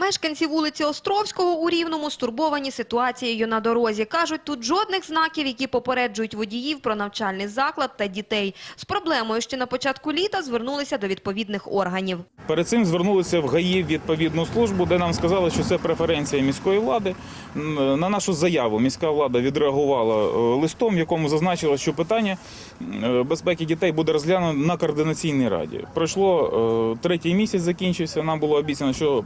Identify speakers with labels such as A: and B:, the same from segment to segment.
A: Мешканці вулиці Островського у Рівному стурбовані ситуацією на дорозі. Кажуть, тут жодних знаків, які попереджують водіїв про навчальний заклад та дітей. З проблемою ще на початку літа звернулися до відповідних органів.
B: Перед цим звернулися в ГАІ відповідну службу, де нам сказали, що це преференція міської влади. На нашу заяву міська влада відреагувала е, листом, в якому зазначила, що питання е, безпеки дітей буде розглянуто на координаційній раді. Пройшло е, третій місяць, закінчився. Нам було обіцяно, що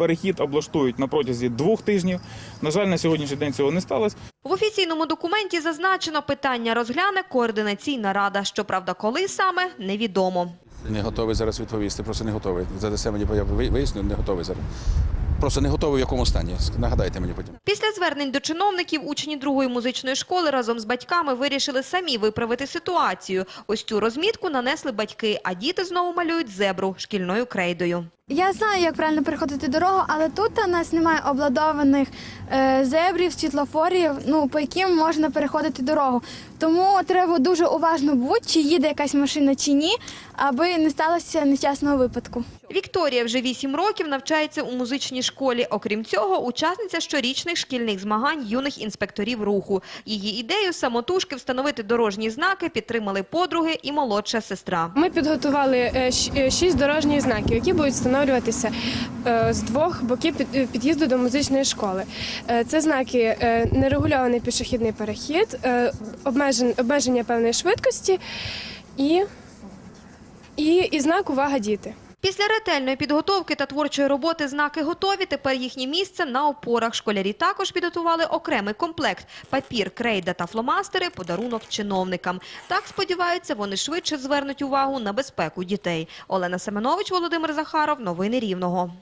B: перехід облаштують на протязі двох тижнів. На жаль, на сьогоднішній день цього не сталося.
A: В офіційному документі зазначено, питання розгляне координаційна рада. Щоправда, коли саме – невідомо.
C: Не готовий зараз відповісти, просто не готовий. Задасте мені, я виясню, не готовий зараз. Просто не готовий в якому стані. Нагадайте мені потім.
A: Після звернень до чиновників учні другої музичної школи разом з батьками вирішили самі виправити ситуацію. Ось цю розмітку нанесли батьки, а діти знову малюють зебру шкільною крейдою.
D: Я знаю, як правильно переходити дорогу, але тут у нас немає обладованих е, зебрів, світлофорів, ну по яким можна переходити дорогу. Тому треба дуже уважно бути, чи їде якась машина чи ні, аби не сталося нещасного випадку.
A: Вікторія вже 8 років навчається у музичній школі. Окрім цього, учасниця щорічних шкільних змагань юних інспекторів руху. Її ідею самотужки встановити дорожні знаки підтримали подруги і молодша сестра.
E: Ми підготували е, е, шість дорожніх знаків, які будуть встановлюватися е, з двох боків е, під'їзду до музичної школи. Е, Це знаки нерегульований пішохідний перехід, обмеження певної швидкості і, і, і знак увага діти.
A: Після ретельної підготовки та творчої роботи знаки готові. Тепер їхнє місце на опорах. Школярі також підготували окремий комплект – папір, крейда та фломастери – подарунок чиновникам. Так, сподіваються, вони швидше звернуть увагу на безпеку дітей. Олена Семенович, Володимир Захаров. Новини Рівного.